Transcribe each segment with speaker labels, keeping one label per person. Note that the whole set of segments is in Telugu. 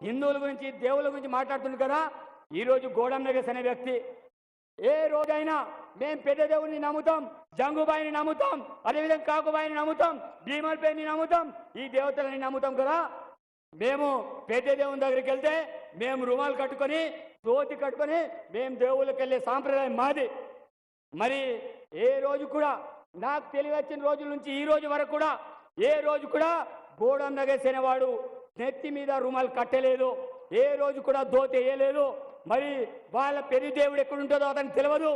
Speaker 1: హిందువుల గురించి దేవుల గురించి మాట్లాడుతుంది కదా? ఈరోజు గోడం నగేష్ అనే వ్యక్తి ఏ రోజైనా మేం పెద్ద దేవుడిని నమ్ముతాం జంగుబాయిని నమ్ముతాం అదేవిధంగా కాకుబాయిని నమ్ముతాం భీమల్పేని నమ్ముతాం ఈ దేవతలని నమ్ముతాం కదా? మేము పెద్ద దేవుని దగ్గరికి వెళ్తే మేము రుమాలు కట్టుకొని తోతి కట్టుకొని మేము దేవుళ్ళకి వెళ్ళే సాంప్రదాయం మాది. మరి ఏ రోజు కూడా నాకు తెలివచ్చిన రోజుల నుంచి ఈ రోజు వరకు కూడా ఏ రోజు కూడా గోడం నగేసిన వాడు నెత్తి మీద రుమాలు కట్టలేదు ఏ రోజు కూడా దోత వేయలేదు. మరి వాళ్ళ పెరి దేవుడు ఎక్కడుంటుందో అతనికి తెలియదు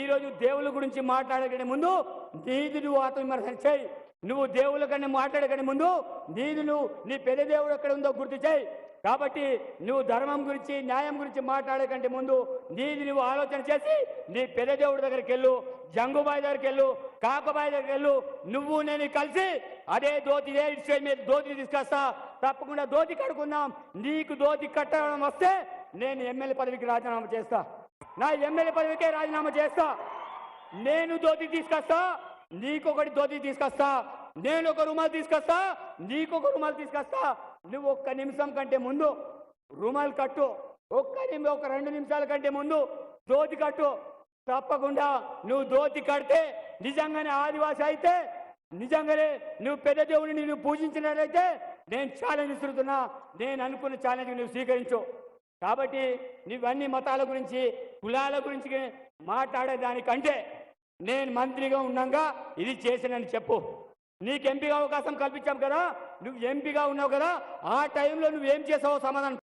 Speaker 1: ఈరోజు దేవుళ్ళ గురించి మాట్లాడకనే ముందు నీది నువ్వు ఆత్మవిమర్శన చేయి నువ్వు దేవుళ్ళ కన్నా మాట్లాడకనే ముందు నీది నువ్వు నీ పెద్ద దేవుడు ఎక్కడ ఉందో గుర్తు చేయి కాబట్టి నువ్వు ధర్మం గురించి న్యాయం గురించి మాట్లాడకంటే ముందు నీది నువ్వు ఆలోచన చేసి నీ పెద్ద దేవుడి దగ్గరికి వెళ్ళు జంగుబాయి దగ్గరికి వెళ్ళు కాకబాయి దగ్గరికి వెళ్ళు. నువ్వు నేను కలిసి అదే దోతి ఇదే స్టేజ్ మీద దోతి తీసుకొస్తా. తప్పకుండా దోతి కడుకుందాం నీకు దోతి కట్టడం వస్తే నేను ఎమ్మెల్యే పదవికి రాజీనామా చేస్తా. నా ఎమ్మెల్యే పదవికే రాజీనామా చేస్తా. నేను ధోతి తీసుకొస్తా. నీకొకటి దోతి తీసుకొస్తా. నేను ఒక రుమాలు తీసుకొస్తా. నీకొక రుమాలు తీసుకొస్తా. నువ్వు ఒక్క నిమిషం కంటే ముందు రుమాలు కట్టు. ఒక్క నిమిషం ఒక రెండు నిమిషాల కంటే ముందు ధోతి కట్టు. తప్పకుండా నువ్వు ధోతి కడితే నిజంగానే ఆదివాసి అయితే నిజంగానే నువ్వు పెద్ద దేవుడిని నువ్వు పూజించినట్లయితే నేను ఛాలెంజ్ ఇస్తున్నా నేను అనుకున్న ఛాలెంజ్ నువ్వు స్వీకరించు. కాబట్టి నువ్వన్నీ మతాల గురించి కులాల గురించి మాట్లాడేదానికంటే నేను మంత్రిగా ఉన్నాగా ఇది చేసినని చెప్పు. నీకు ఎంపీగా అవకాశం కల్పించాం కదా నువ్వు ఎంపీగా ఉన్నావు కదా ఆ టైంలో నువ్వేం చేసావో సమాధానం